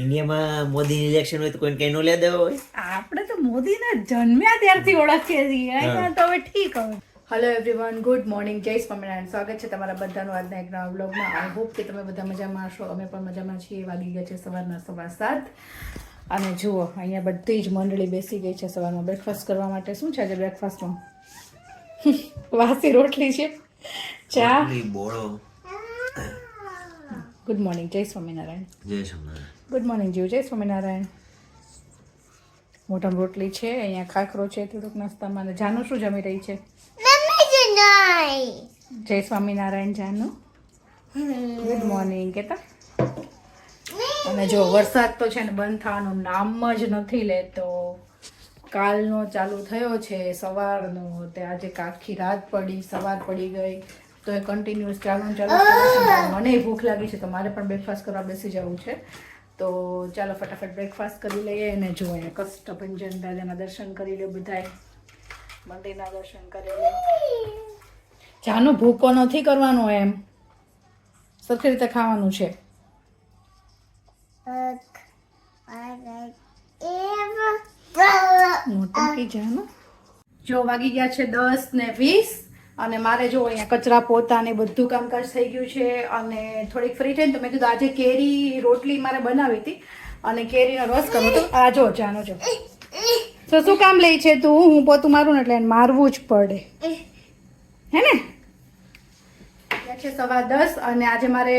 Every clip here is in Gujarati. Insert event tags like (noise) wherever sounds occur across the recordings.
ઇન્ડિયામાં મોદી ઇલેક્શન હોય તો કોઈને કઈ નો લે દેવો હોય. આપણે તો મોદીના જન્મ્યા ત્યારથી ઓળખીએ છીએ. અહીંયા તો હવે ઠીક હવે. હેલો એવરીવન ગુડ મોર્નિંગ જય સ્વામિનારાયણ સ્વાગત છે તમારા બધાનું આજના એક નવા બ્લોગમાં આઈ હોપ કે તમે બધા મજામાં હશો. અમે પણ મજામાં છીએ. વાગી ગયા છે સવારના સવા સાત. અને જુઓ અહીંયા બધી જ મંડળી બેસી ગઈ છે સવારમાં બ્રેકફાસ્ટ કરવા માટે. શું છે આજે બ્રેકફાસ્ટમાં (laughs) વાસી રોટલી છે? ચા? ગુડ મોર્નિંગ જય સ્વામિનારાયણ જય સોમનાથ ગુડ મોર્નિંગ જીવ જય સ્વામિનારાયણ. મોટામાં રોટલી છે અહીંયા ખાખરો છે થોડુંક નાસ્તામાં જાનું શું જમી રહી છે? જય સ્વામિનારાયણ જાનુ. ગુડ મોર્નિંગ કેતા? અને જો વરસાદ તો છે ને બંધ થવાનું નામ જ નથી લેતો. કાલનો ચાલુ થયો છે સવારનો. તે આજે આખી રાત પડી સવાર પડી ગઈ. તો એ કન્ટિન્યુઅસ ચાલુ ચાલુ મને ભૂખ લાગી છે તો મારે પણ બ્રેકફાસ્ટ કરવા બેસી જવું છે. તો ચાલો ફટાફટ બ્રેકફાસ્ટ કરી લઈએ અને જોઈએ કષ્ટભંજન દાદાના દર્શન કરી લો બધાએ. મંદિરના દર્શન કરી લો જાનું ભૂકો નથી કરવાનો એમ. સરખી રીતે ખાવાનું છે. જો વાગી ગયા છે દસ ને વીસ. અને મારે જો અહીંયા કચરા પોતા ને બધું કામકાજ થઈ ગયું છે અને થોડીક ફ્રી થઈને તો મેં કીધું આજે કેરી રોટલી મારે બનાવી હતી અને કેરીનો રસ કરવો તો આ જો, જાનો જો. તો શું કામ લે છે તું? હું પોતું મારું ને એટલે મારવું જ પડે. હે ને? છે સવા દસ અને આજે મારે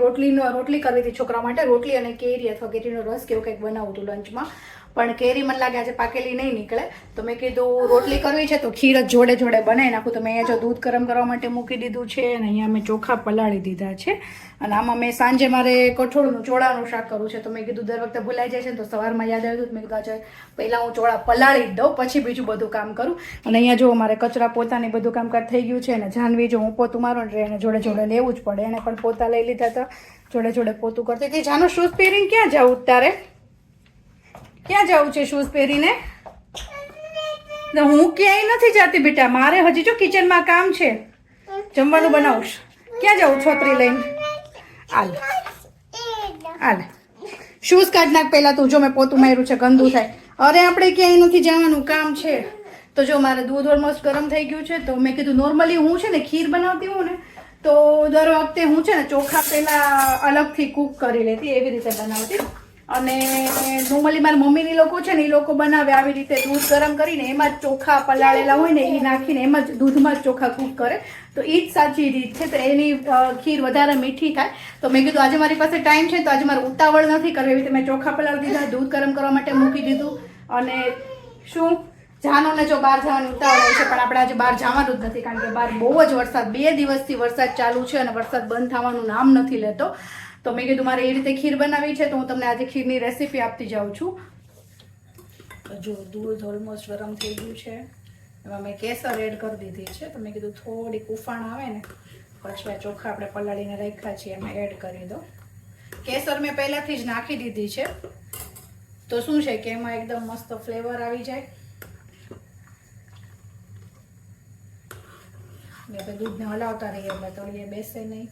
રોટલીનો રોટલી કરવી હતી છોકરા માટે, રોટલી અને કેરી અથવા કેરીનો રસ કેવું કંઈક બનાવું હતું લંચમાં પણ કેરી મને લાગે આજે પાકેલી નહીં નીકળે. તો મેં કીધું રોટલી કરવી છે તો ખીર જ જોડે જોડે બનાવી નાખું તો મેં અહીંયા જો દૂધ ગરમ કરવા માટે મૂકી દીધું છે અને અહીંયા મેં ચોખા પલાળી દીધા છે. અને આમાં મેં સાંજે મારે કઠોળનું ચોળાનું શાક કરવું છે. તો મેં કીધું દર વખતે ભૂલાઈ જાય છે ને તો સવારમાં યાદ આવ્યું મેં કીધું આજે પહેલાં હું ચોળા પલાળી દઉં, પછી બીજું બધું કામ કરું. અને અહીંયા જો મારે કચરા પોતાની બધું કામકાજ થઈ ગયું છે અને જાનવી જો હું પોતું મારો એટલે એને જોડે જોડે લેવું જ પડે. એને પણ પોતા લઈ લીધા હતા. જોડે જોડે પોતું કરતી. હતી જાનું શૂઝ પહેરીને ક્યાં જાવું તારે ક્યાં જવું છે શૂઝ પહેરીને? હું ક્યાંય નથી જતી બેટા, મારે હજી જો કિચનમાં કામ છે. જમવાનું બનાવું છું. ક્યાં જવું છોતરી લઈને? હાલ. હાલ. શૂઝ કાઢ નાખ પહેલાં તું, જો મેં પોતું માર્યું છે, ગંદુ થાય. અરે, આપણે ક્યાંય નથી જવાનું, કામ છે. તો જો મારે દૂધ ઓલમોસ્ટ ગરમ થઈ ગયું છે, તો મેં કીધું નોર્મલી હું છે ને ખીર બનાવતી હું ને, તો દર વખતે હું છે ને ચોખા પહેલાં અલગથી કૂક કરી લેતી, એવી રીતે બનાવતી. અને નોર્મલી મારા મમ્મીની લોકો છે ને એ લોકો બનાવે આવી રીતે દૂધ ગરમ કરીને, એમાં જ ચોખા પલાળેલા હોય ને એ નાખીને એમાં જ દૂધમાં જ ચોખા કૂક કરે. તો એ જ સાચી રીત છે. તો એની ખીર વધારે મીઠી થાય. તો મેં કીધું આજે મારી પાસે ટાઈમ છે, તો આજે મારે ઉતાવળ નથી કરવી. એવી રીતે મેં ચોખા પલાળી દીધા, દૂધ ગરમ કરવા માટે મૂકી દીધું. અને શું? જાનોને જો બહાર જવાની ઉતાવળ હોય છે, પણ આપણે આજે બહાર જવાનું જ નથી, કારણ કે બહાર બહુ જ વરસાદ, બે દિવસથી વરસાદ ચાલુ છે અને વરસાદ બંધ થવાનું નામ નથી લેતો. તો મેં કીધું મારે એ રીતે ખીર બનાવી છે તો હું તમને આજે ખીરની રેસીપી આપતી જાઉં છું. જો દૂધ ઓલમોસ્ટ ગરમ થઈ ગયું છે. એમાં મેં કેસર એડ કરી દીધી છે. તો મેં કીધું થોડીક ઉફાણ આવે ને આ ચોખા આપણે પલાળીને રાખ્યા છીએ, એમાં એડ કરી દો કેસર મેં પહેલાંથી જ નાખી દીધી છે. તો શું છે કે એમાં એકદમ મસ્ત ફ્લેવર આવી જાય. ને દૂધને હલાવતા રહીએ, એટલે તળીએ બેસે નહીં.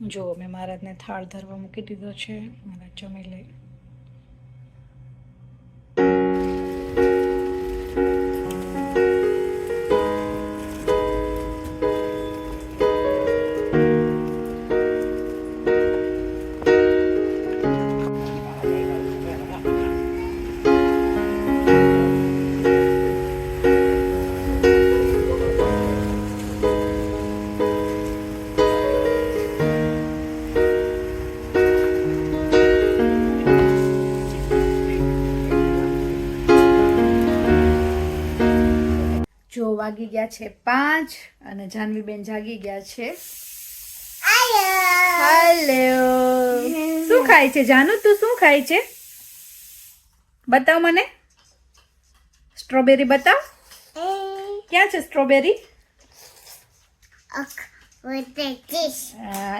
જો મેં મહારાજને થાળ ધરવા મૂકી દીધો છે મહારાજ જમી લઈ વાગી ગયા છે પાંચ અને જાનવીબેન જાગી ગયા છે હેલો. શું ખાય છે? જાનુ તું શું ખાય છે? બતાવ મને. સ્ટ્રોબેરી બતાવ. ક્યાં છે સ્ટ્રોબેરી?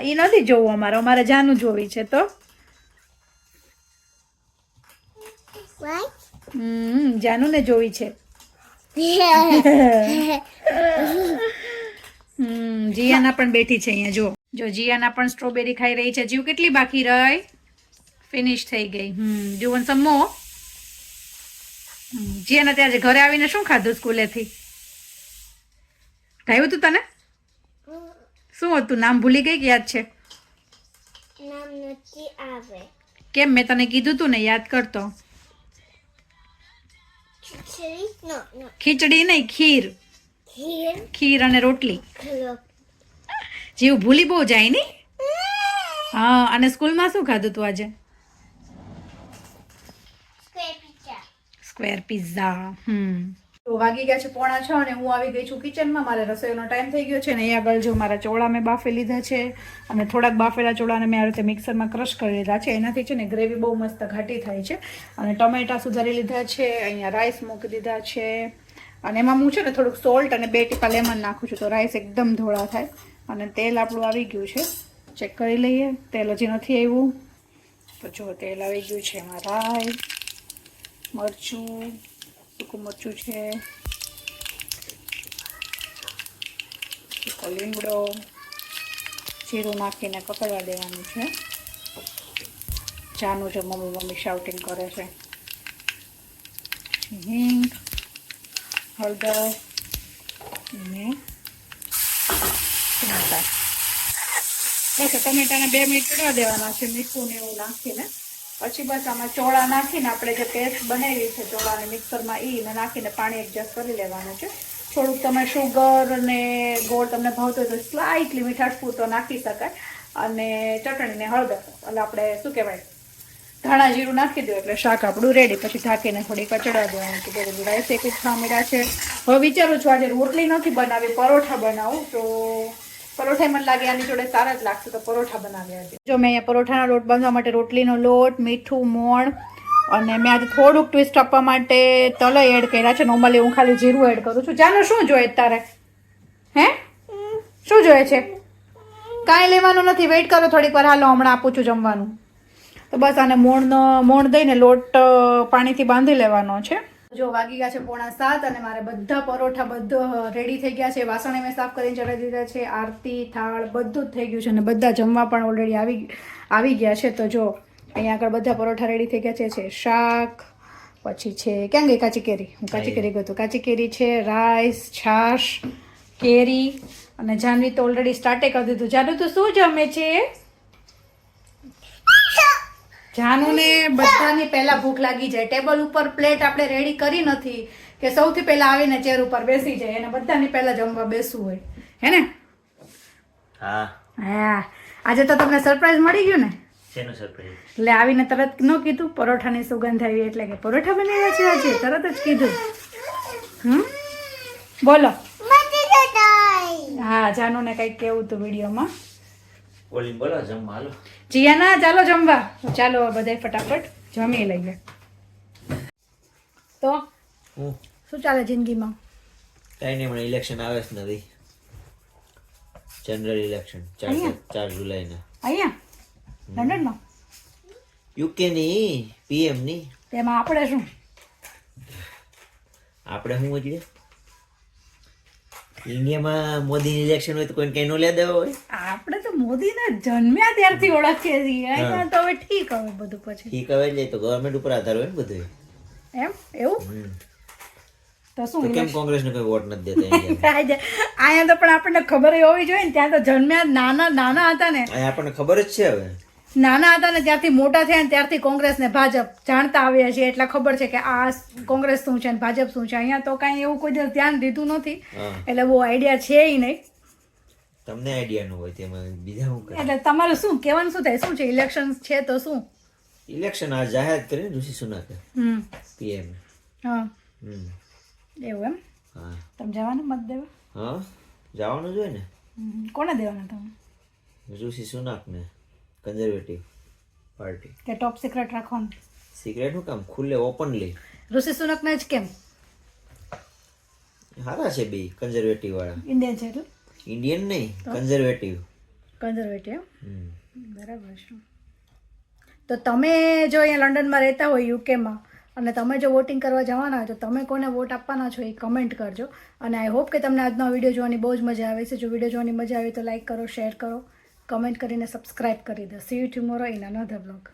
એ નથી જોવું અમારે. અમારે જાનુ જોવી છે તો. જાનુ જાનુને જોવી છે. હમ જીયાના પણ બેઠી છે અહીંયા જો. જો જીયાના પણ સ્ટ્રોબેરી ખાઈ રહી છે. જીવ કેટલી બાકી રહી? ફિનિશ થઈ ગઈ. હમ જુવન સમો. જીયાના ત્યાં ઘરે આવીને શું ખાધું સ્કૂલેથી? ભાવ્યું હતું તને? શું હતું? નામ ભૂલી ગઈ કે યાદ છે? નામ નથી આવે. કેમ? મેં તને કીધું તું ને યાદ કરતો. ખીચડી? નો નો. નહીં ખીર. ખીર? અને રોટલી. જેવું ભૂલી બહુ જાય નહીં હા અને સ્કૂલમાં શું ખાધું તું આજે? સ્ક્વેર પિઝા હમ. તો વાગી ગયા છે પોણા છ અને હું આવી ગઈ છું કિચનમાં મારે રસોઈનો ટાઈમ થઈ ગયો છે ને અહીંયા આગળ જો મારા ચોળા મેં બાફી લીધા છે અને થોડાક બાફેલા ચોળાને મેં આ રીતે મિક્સરમાં ક્રશ કરી લીધા છે. એનાથી છે ને ગ્રેવી બહુ મસ્ત ઘાટી થાય છે. અને ટમેટા સુધારી લીધા છે, અહીંયા રાઈસ મૂકી દીધા છે. અને એમાં હું છે ને થોડુંક સોલ્ટ અને બે ટીપા લેમન નાખું છું તો રાઈસ એકદમ ધોળા થાય. અને તેલ આપણું આવી ગયું છે. ચેક કરી લઈએ. તેલ હજી નથી આવ્યું. તો જો તેલ આવી ગયું છે એમાં રાઈ, મરચું સૂકું મરચું છે સૂકો લીમડો જીરું નાખીને પકડવા દેવાનું છે ચાનું જો મમ્મી મમ્મી શાઉટિંગ કરે છે હિંગ હળદર અને ટમેટા બસ ટમેટાને બે મિનિટ ચડવા દેવાના છે મીઠું ને એવું નાખીને પછી બસ આમાં ચોળા નાખીને આપણે જે પેસ્ટ બનાવી છે ચોળાને મિક્સરમાં એને નાખીને પાણી એડજસ્ટ કરી લેવાનું છે. થોડુંક તમે શુગર ને ગોળ તમને ભાવતો હોય તો સ્લાઇટલી મીઠાશ પૂરતો નાખી શકાય. અને ચટણીને હળદર, એટલે આપણે શું કહેવાય? ધાણા જીરું નાખી દો એટલે શાક આપણું રેડી પછી ઢાંકીને થોડી કચડા દેવાનું કે બધું રાઈસ એક ઉઠા મળ્યા છે. હવે વિચારું છું આજે રોટલી નથી બનાવી, પરોઠા બનાવું, તો પરોઠા મને લાગે આની જોડે સારા જ લાગશે, તો પરોઠા બનાવ્યા છે જો મેં અહીંયા પરોઠાના લોટ બાંધવા માટે રોટલીનો લોટ, મીઠું, મોણ અને મેં આજે થોડુંક ટ્વિસ્ટ આપવા માટે તલય એડ કર્યા છે. નોર્મલી હું ખાલી જીરું એડ કરું છું. જાનું, શું જોઈએ તારે? હે? શું જોઈએ છે? કાંઈ લેવાનું નથી. વેઇટ કરો થોડીક વાર. હાલો, હમણાં આપું છું જમવાનું. તો બસ આને મોણનો, મોણ દઈને લોટ પાણીથી બાંધી લેવાનો છે. જો વાગી ગયા છે પોણા સાત અને મારે બધા પરોઠા બધા રેડી થઈ ગયા છે. વાસણે મેં સાફ કરીને ચડાવી દીધા છે. આરતી થાળ બધું જ થઈ ગયું છે અને બધા જમવા પણ ઓલરેડી આવી આવી ગયા છે. તો જો અહીંયા આગળ બધા પરોઠા રેડી થઈ ગયા છે. શાક પછી છે ક્યાં ગઈ કાચી કેરી હું કાચી કેરી ગયું કાચી કેરી છે રાઈસ છાશ કેરી અને જાનવી તો ઓલરેડી સ્ટાર્ટે કરી દીધું. જાનવી તું શું જમે છે? જાનુને બધાની પહેલા ભૂખ લાગી જાય. ટેબલ ઉપર પ્લેટ આપણે રેડી કરી નથી કે સૌથી પહેલા આવીને ચેર ઉપર બેસી જાય. અને બધાની પહેલા જમવા બેસવું હોય. હે ને? હા. હા. આજે તો તમને સરપ્રાઈઝ મળી ગયું ને? શેનો સરપ્રાઈઝ એટલે આવીને તરત ન કીધું પરોઠાની સુગંધ આવી એટલે કે પરોઠા બનાવ્યા છે આજે. તરત જ કીધું. હમ? બોલો. હા જાનુને કંઈક કેવું હતું વિડીયોમાં. બોલી બોલો જમવા હાલો. જીયાના ચાલો જમવા. ચાલો બધા ફટાફટ જમી લઈએ. તો શું ચાલે જિંદગીમાં? કઈ નહીં હમણાં ઇલેક્શન આવે છે નથી જનરલ ઇલેક્શન ચાર? ચાર જુલાઈના. અહીંયા? લંડનમાં? ની પીએમની. તેમાં આપણે શું? આપણે શું જોઈએ ઇન્ડિયામાં મોદીની ઇલેક્શન હોય તો કોઈને કઈ નો લે દેવો હોય. આપણે મોદીને જન્મ્યા ત્યારથી ઓળખીએ છીએ. અહીંયા તો હવે ઠીક હવે બધું પછી. ઠીક હવે એટલે તો ગવર્મેન્ટ ઉપર આધાર હોય ને બધું એમ? એવું? તો તો શું કેમ કોંગ્રેસને કોઈ વોટ નથી દેતા (laughs) અહીંયા તો પણ આપણને ખબર હોવી જોઈએ ને ત્યાં તો જન્મ્યા નાના નાના હતા ને. આપણને ખબર જ છે હવે. નાના હતા ને ત્યારથી મોટા થયા ને ત્યારથી કોંગ્રેસ ને ભાજપ જાણતા આવ્યા છે એટલે ખબર છે કે આ કોંગ્રેસ શું છે ને ભાજપ શું છે? અહીંયા તો કાંઈ એવું કોઈ ધ્યાન દીધું નથી. એટલે બહુ આઈડિયા છે નહીં. તમને આઈડિયા ન હોય તેમાં બીજા શું એટલે તમારું શું કહેવાનું શું થાય? શું છે? ઇલેક્શન છે તો શું? ઇલેક્શન આ જાહેર કરીને ઋષિ સુનાકે હમ. પીએમ હા. હમ. એવું એમ? હા. તમે જવાનું મત દેવા? હા? જવાનું જોઈએ ને? કોને દેવાના તમે? ઋષિ સુનાકને કન્ઝર્વેટિવ પાર્ટી કે ટોપ સિક્રેટ રાખવાનું? સિક્રેટનું કામ? ખુલ્લે ઓપનલી ઋષિ સુનકને જ કેમ? સારા છે બે કન્ઝર્વેટિવ વાળા. ઇન્ડિયન છે એટલે? ઇન્ડિયન નહીં કન્ઝર્વેટિવ કન્ઝર્વેટિવ બરાબર છે. તો તમે જો અહીંયા લંડનમાં રહેતા હોય યુકેમાં અને તમે જો વોટિંગ કરવા જવાના હોય તો તમે કોને વોટ આપવાના છો એ કમેન્ટ કરજો. અને આઈ હોપ કે તમને આજનો વીડિયો જોવાની બહુ જ મજા આવે છે. જો વીડિયો જોવાની મજા આવે તો લાઈક કરો શેર કરો કમેન્ટ કરીને સબસ્ક્રાઇબ કરી દો. See you tomorrow in another blog